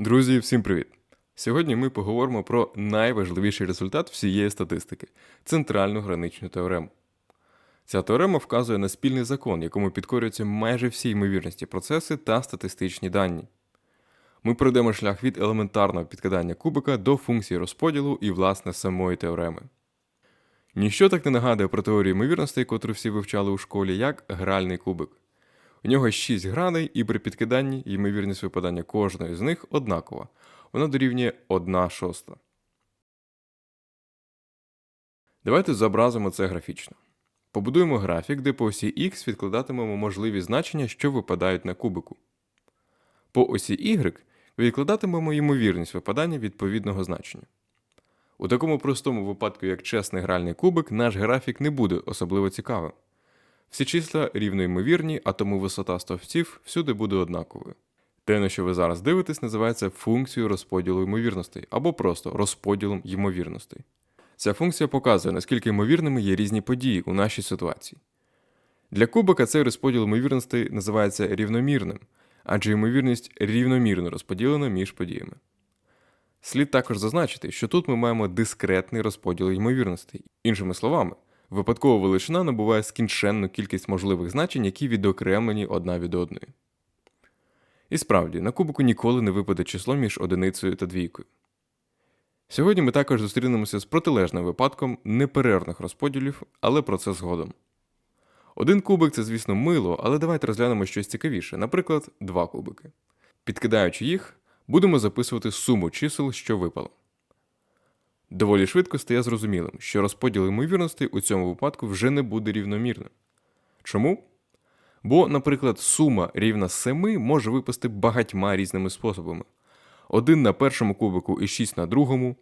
Друзі, всім привіт! Сьогодні ми поговоримо про найважливіший результат всієї статистики центральну граничну теорему. Ця теорема вказує на спільний закон, якому підкорюються майже всі ймовірності процеси та статистичні дані. Ми пройдемо шлях від елементарного підкидання кубика до функції розподілу і, власне, самої теореми. Ніщо так не нагадує про теорію ймовірностей, котру всі вивчали у школі, як гральний кубик. У нього 6 граней, і при підкиданні ймовірність випадання кожної з них однакова. Вона дорівнює 1 шоста. Давайте зобразимо це графічно. Побудуємо графік, де по осі X відкладатимемо можливі значення, що випадають на кубику. По осі Y відкладатимемо ймовірність випадання відповідного значення. У такому простому випадку, як чесний гральний кубик, наш графік не буде особливо цікавим. Всі числа рівноімовірні, а тому висота стовпців всюди буде однаковою. Те, на що ви зараз дивитесь, називається функцією розподілу ймовірностей або просто розподілом ймовірностей. Ця функція показує, наскільки ймовірними є різні події у нашій ситуації. Для кубика цей розподіл ймовірностей називається рівномірним, адже ймовірність рівномірно розподілена між подіями. Слід також зазначити, що тут ми маємо дискретний розподіл ймовірностей. Іншими словами, випадкова величина набуває скінченну кількість можливих значень, які відокремлені одна від одної. І справді, на кубику ніколи не випаде число між одиницею та двійкою. Сьогодні ми також зустрінемося з протилежним випадком неперервних розподілів, але про це згодом. Один кубик це, звісно, мило, але давайте розглянемо щось цікавіше, наприклад, два кубики. Підкидаючи їх, будемо записувати суму чисел, що випало. Доволі швидко стає зрозумілим, що розподіл ймовірностей у цьому випадку вже не буде рівномірним. Чому? Бо, наприклад, сума рівна 7 може випасти багатьма різними способами: 1 на першому кубику і 6 на другому,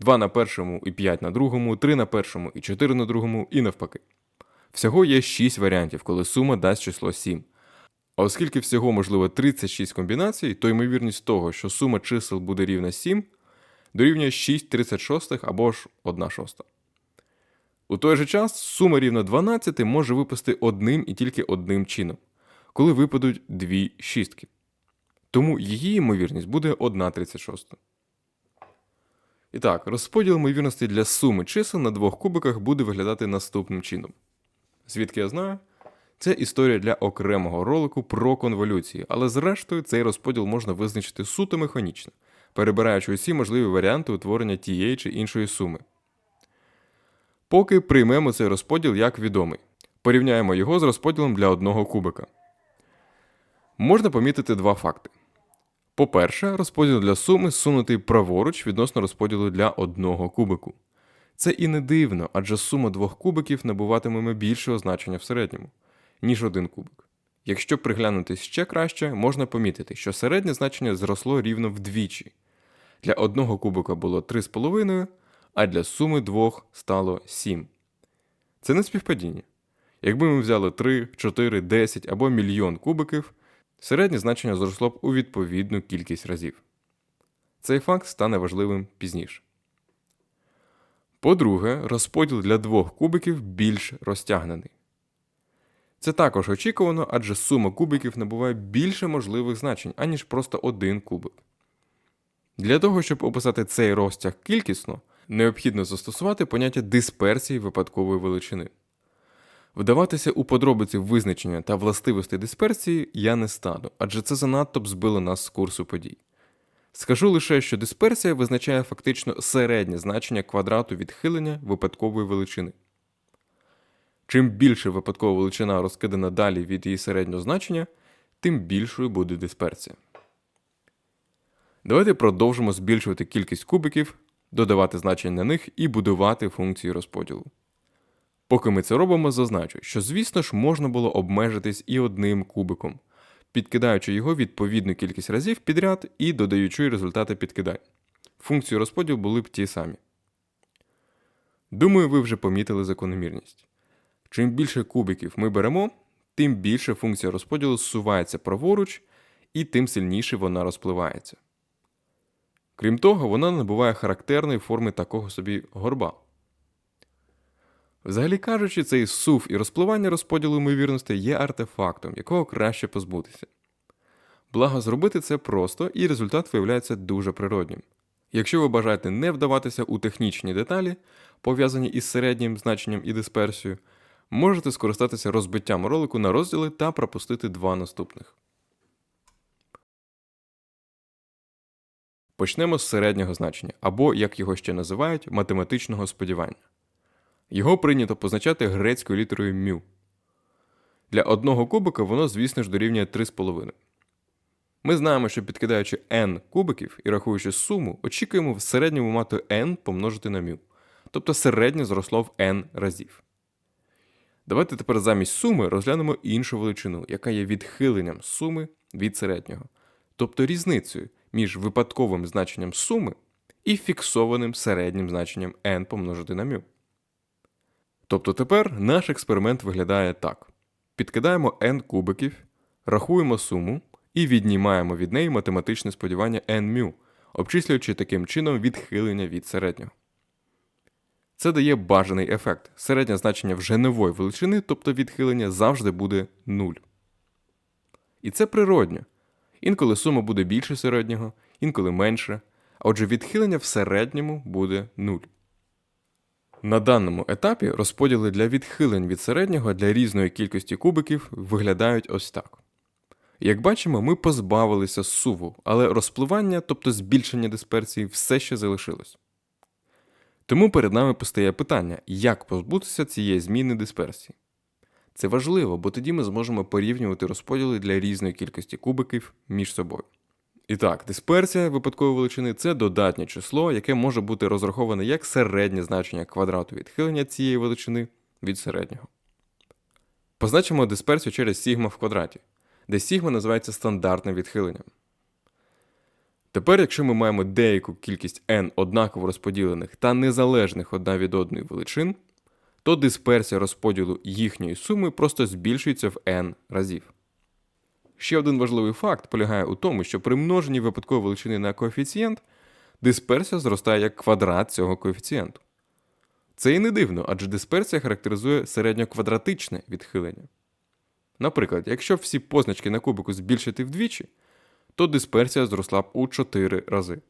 2 на першому і 5 на другому, 3 на першому і 4 на другому, і навпаки. Всього є 6 варіантів, коли сума дасть число 7. А оскільки всього можливо 36 комбінацій, то ймовірність того, що сума чисел буде рівна 7, дорівнює 6 36 або ж 1 шоста. У той же час сума рівна 12 може випасти одним і тільки одним чином, коли випадуть дві шістки. Тому її ймовірність буде 1 36. І так, розподіл ймовірності для суми чисел на двох кубиках буде виглядати наступним чином. Звідки я знаю? Це історія для окремого ролику про конволюції, але зрештою цей розподіл можна визначити суто механічно, перебираючи усі можливі варіанти утворення тієї чи іншої суми. Поки приймемо цей розподіл як відомий. Порівняємо його з розподілом для одного кубика. Можна помітити два факти. По-перше, розподіл для суми сунутий праворуч відносно розподілу для одного кубику. Це і не дивно, адже сума двох кубиків набуватиме більшого значення в середньому, ніж один кубик. Якщо приглянутись ще краще, можна помітити, що середнє значення зросло рівно вдвічі. Для одного кубика було 3,5, а для суми двох стало 7. Це не співпадіння. Якби ми взяли 3, 4, 10 або мільйон кубиків, середнє значення зросло б у відповідну кількість разів. Цей факт стане важливим пізніше. По-друге, розподіл для двох кубиків більш розтягнений. Це також очікувано, адже сума кубиків набуває більше можливих значень, аніж просто один кубик. Для того, щоб описати цей розтяг кількісно, необхідно застосувати поняття дисперсії випадкової величини. Вдаватися у подробиці визначення та властивостей дисперсії я не стану, адже це занадто б збило нас з курсу подій. Скажу лише, що дисперсія визначає фактично середнє значення квадрату відхилення випадкової величини. Чим більше випадкова величина розкидана далі від її середнього значення, тим більшою буде дисперсія. Давайте продовжимо збільшувати кількість кубиків, додавати значення на них і будувати функції розподілу. Поки ми це робимо, зазначу, що, звісно ж, можна було обмежитись і одним кубиком, підкидаючи його відповідну кількість разів підряд і додаючи результати підкидань. Функції розподілу були б ті самі. Думаю, ви вже помітили закономірність. Чим більше кубиків ми беремо, тим більше функція розподілу зсувається праворуч, і тим сильніше вона розпливається. Крім того, вона набуває характерної форми такого собі горба. Взагалі кажучи, цей сув і розпливання розподілу ймовірностей є артефактом, якого краще позбутися. Благо зробити це просто і результат виявляється дуже природнім. Якщо ви бажаєте не вдаватися у технічні деталі, пов'язані із середнім значенням і дисперсією, можете скористатися розбиттям ролику на розділи та пропустити два наступних. Почнемо з середнього значення, або, як його ще називають, математичного сподівання. Його прийнято позначати грецькою літерою μ. Для одного кубика воно, звісно ж, дорівнює 3,5. Ми знаємо, що підкидаючи n кубиків і рахуючи суму, очікуємо в середньому мати n помножити на μ. Тобто середнє зросло в n разів. Давайте тепер замість суми розглянемо іншу величину, яка є відхиленням суми від середнього, тобто різницею між випадковим значенням суми і фіксованим середнім значенням n помножити на μ. Тобто тепер наш експеримент виглядає так: підкидаємо n кубиків, рахуємо суму і віднімаємо від неї математичне сподівання n μ, обчислюючи таким чином відхилення від середнього. Це дає бажаний ефект. Середнє значення вже нової величини, тобто відхилення завжди буде 0. І це природньо. Інколи сума буде більше середнього, інколи менше, а отже відхилення в середньому буде 0. На даному етапі розподіли для відхилень від середнього для різної кількості кубиків виглядають ось так. Як бачимо, ми позбавилися суву, але розпливання, тобто збільшення дисперсії, все ще залишилось. Тому перед нами постає питання, як позбутися цієї зміни дисперсії. Це важливо, бо тоді ми зможемо порівнювати розподіли для різної кількості кубиків між собою. І так, дисперсія випадкової величини це додатнє число, яке може бути розраховане як середнє значення квадрату відхилення цієї величини від середнього. Позначимо дисперсію через сігма в квадраті, де сігма називається стандартним відхиленням. Тепер, якщо ми маємо деяку кількість n однаково розподілених та незалежних одна від одної величин, то дисперсія розподілу їхньої суми просто збільшується в n разів. Ще один важливий факт полягає у тому, що при множенні випадкової величини на коефіцієнт дисперсія зростає як квадрат цього коефіцієнту. Це і не дивно, адже дисперсія характеризує середньоквадратичне відхилення. Наприклад, якщо всі позначки на кубику збільшити вдвічі, то дисперсія зросла б у 4 рази.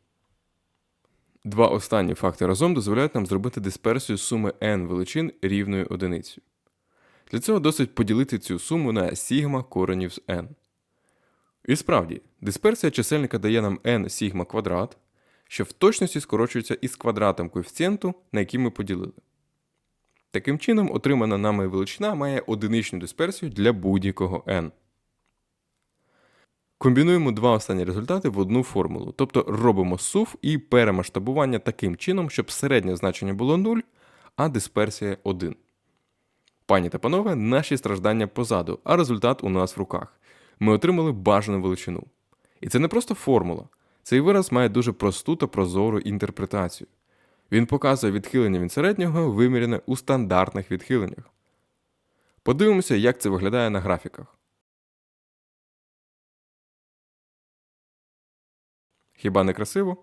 Два останні факти разом дозволяють нам зробити дисперсію суми n величин рівною одиницею. Для цього досить поділити цю суму на сігма коренів з n. І справді, дисперсія чисельника дає нам n сігма квадрат, що в точності скорочується із квадратом коефіцієнту, на який ми поділили. Таким чином, отримана нами величина має одиничну дисперсію для будь-якого n. Комбінуємо два останні результати в одну формулу, тобто робимо сув і перемасштабування таким чином, щоб середнє значення було 0, а дисперсія 1. Пані та панове, наші страждання позаду, а результат у нас в руках. Ми отримали бажану величину. І це не просто формула. Цей вираз має дуже просту та прозору інтерпретацію. Він показує відхилення від середнього, вимірене у стандартних відхиленнях. Подивимося, як це виглядає на графіках. Хіба не красиво?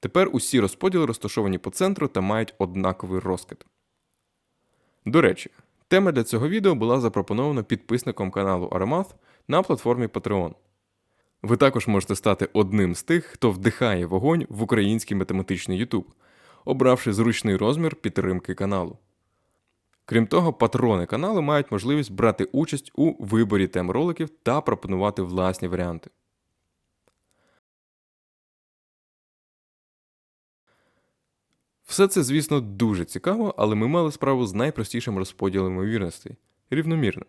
Тепер усі розподіли розташовані по центру та мають однаковий розкид. До речі, тема для цього відео була запропонована підписником каналу Аромат на платформі Patreon. Ви також можете стати одним з тих, хто вдихає вогонь в український математичний YouTube, обравши зручний розмір підтримки каналу. Крім того, патрони каналу мають можливість брати участь у виборі тем роликів та пропонувати власні варіанти. Все це, звісно, дуже цікаво, але ми мали справу з найпростішим розподілом ймовірностей рівномірним.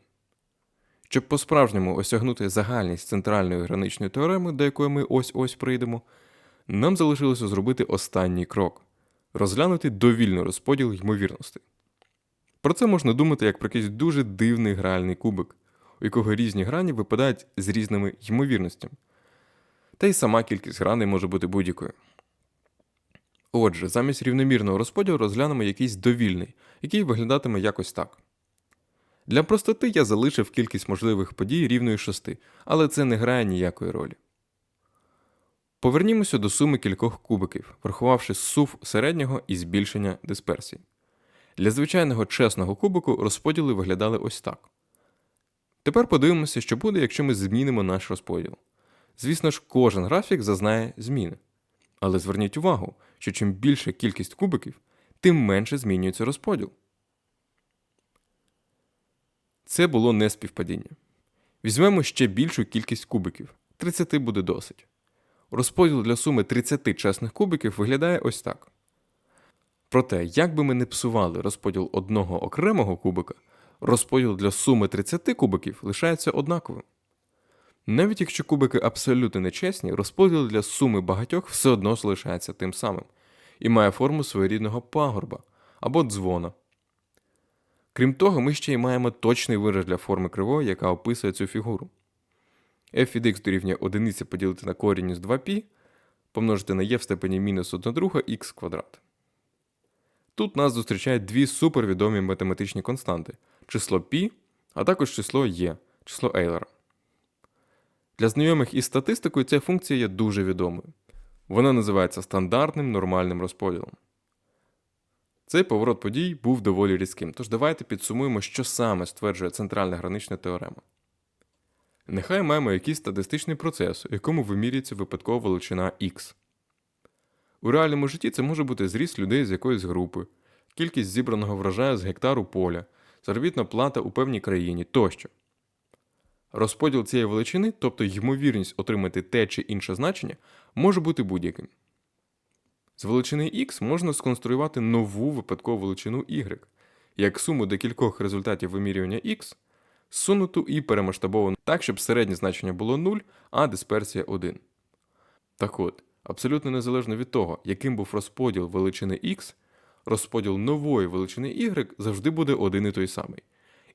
Щоб по-справжньому осягнути загальність центральної граничної теореми, до якої ми ось ось прийдемо, нам залишилося зробити останній крок розглянути довільний розподіл ймовірностей. Про це можна думати як про якийсь дуже дивний гральний кубик, у якого різні грані випадають з різними ймовірностями. Та й сама кількість граней може бути будь-якою. Отже, замість рівномірного розподілу розглянемо якийсь довільний, який виглядатиме якось так. Для простоти я залишив кількість можливих подій рівною 6, але це не грає ніякої ролі. Повернімося до суми кількох кубиків, врахувавши сув середнього і збільшення дисперсії. Для звичайного чесного кубику розподіли виглядали ось так. Тепер подивимося, що буде, якщо ми змінимо наш розподіл. Звісно ж, кожен графік зазнає зміни. Але зверніть увагу, що чим більша кількість кубиків, тим менше змінюється розподіл. Це було не співпадіння. Візьмемо ще більшу кількість кубиків. 30 буде досить. Розподіл для суми 30 чесних кубиків виглядає ось так. Проте, як би ми не псували розподіл одного окремого кубика, розподіл для суми 30 кубиків лишається однаковим. Навіть якщо кубики абсолютно нечесні, розподіл для суми багатьох все одно залишається тим самим і має форму своєрідного пагорба або дзвона. Крім того, ми ще й маємо точний вираз для форми кривої, яка описує цю фігуру. f від x дорівнює 1 поділити на корінь з 2π, помножити на e в степені мінус 1 друга х квадрат. Тут нас зустрічають дві супервідомі математичні константи число π, а також число e, число Ейлера. Для знайомих із статистикою ця функція є дуже відомою. Вона називається стандартним нормальним розподілом. Цей поворот подій був доволі різким, тож давайте підсумуємо, що саме стверджує центральна гранична теорема. Нехай маємо якийсь статистичний процес, у якому вимірюється випадкова величина x. У реальному житті це може бути зріст людей з якоїсь групи, кількість зібраного врожаю з гектару поля, заробітна плата у певній країні тощо. Розподіл цієї величини, тобто ймовірність отримати те чи інше значення, може бути будь-яким. З величини x можна сконструювати нову випадкову величину y, як суму декількох результатів вимірювання x, сунуту і перемасштабовану так, щоб середнє значення було 0, а дисперсія 1. Так от, абсолютно незалежно від того, яким був розподіл величини x, розподіл нової величини y завжди буде один і той самий.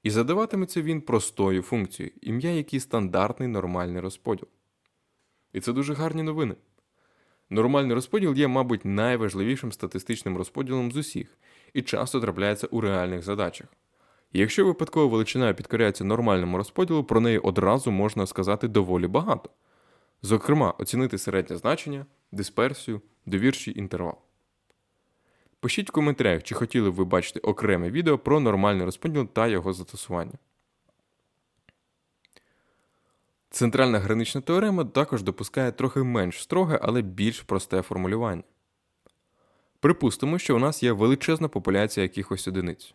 І задаватиметься він простою функцією, ім'я якій стандартний нормальний розподіл. І це дуже гарні новини. Нормальний розподіл є, мабуть, найважливішим статистичним розподілом з усіх і часто трапляється у реальних задачах. Якщо випадкова величина підкоряється нормальному розподілу, про неї одразу можна сказати доволі багато. Зокрема, оцінити середнє значення, дисперсію, довірчий інтервал. Пишіть в коментарях, чи хотіли б ви бачити окреме відео про нормальний розподіл та його застосування. Центральна гранична теорема також допускає трохи менш строге, але більш просте формулювання. Припустимо, що у нас є величезна популяція якихось одиниць.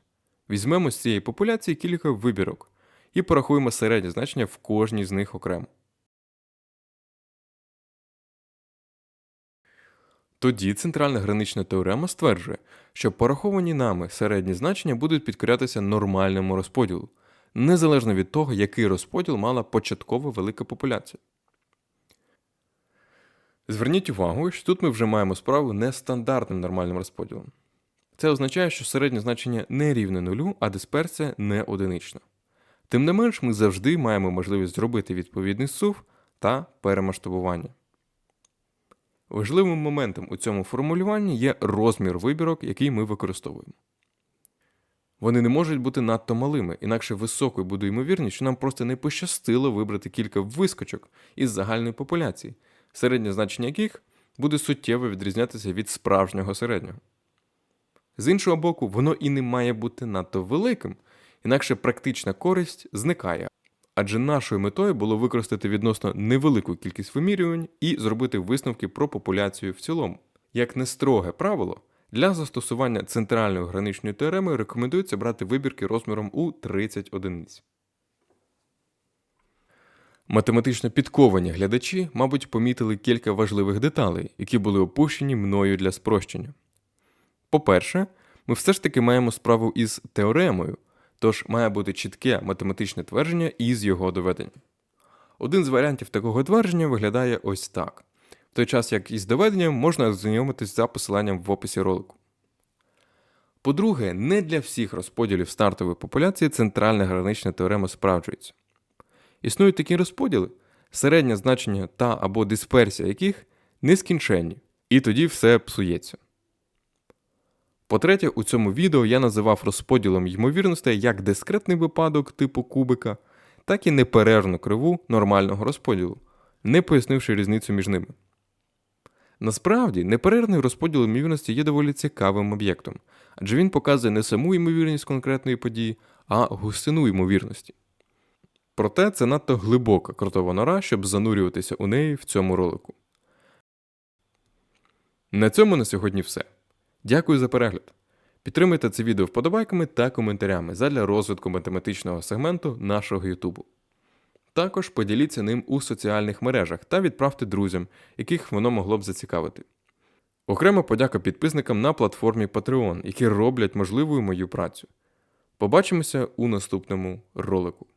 Візьмемо з цієї популяції кілька вибірок і порахуємо середнє значення в кожній з них окремо. Тоді центральна гранична теорема стверджує, що пораховані нами середні значення будуть підкорятися нормальному розподілу, незалежно від того, який розподіл мала початкова велика популяція. Зверніть увагу, що тут ми вже маємо справу не стандартним нормальним розподілом. Це означає, що середнє значення не рівне нулю, а дисперсія не одинична. Тим не менш, ми завжди маємо можливість зробити відповідний сув та перемасштабування. Важливим моментом у цьому формулюванні є розмір вибірок, який ми використовуємо. Вони не можуть бути надто малими, інакше високою буде ймовірність, що нам просто не пощастило вибрати кілька вискочок із загальної популяції, середнє значення яких буде суттєво відрізнятися від справжнього середнього. З іншого боку, воно і не має бути надто великим, інакше практична користь зникає. Адже нашою метою було використати відносно невелику кількість вимірювань і зробити висновки про популяцію в цілому. Як не строге правило, для застосування центральної граничної теореми рекомендується брати вибірки розміром у 30 одиниць. Математично підковані глядачі, мабуть, помітили кілька важливих деталей, які були опущені мною для спрощення. По-перше, ми все ж таки маємо справу із теоремою, тож має бути чітке математичне твердження із його доведення. Один з варіантів такого твердження виглядає ось так. Той час, як із доведенням можна ознайомитись за посиланням в описі ролику. По-друге, не для всіх розподілів стартової популяції центральна гранична теорема справджується. Існують такі розподіли, середнє значення та або дисперсія яких нескінченні, і тоді все псується. По-третє, у цьому відео я називав розподілом ймовірностей як дискретний випадок типу кубика, так і неперервну криву нормального розподілу, не пояснивши різницю між ними. Насправді, неперервний розподіл ймовірності є доволі цікавим об'єктом, адже він показує не саму ймовірність конкретної події, а густину ймовірності. Проте це надто глибока кротова нора, щоб занурюватися у неї в цьому ролику. На цьому на сьогодні все. Дякую за перегляд. Підтримуйте це відео вподобайками та коментарями задля розвитку математичного сегменту нашого Ютубу. Також поділіться ним у соціальних мережах та відправте друзям, яких воно могло б зацікавити. Окрема подяка підписникам на платформі Patreon, які роблять можливою мою працю. Побачимося у наступному ролику.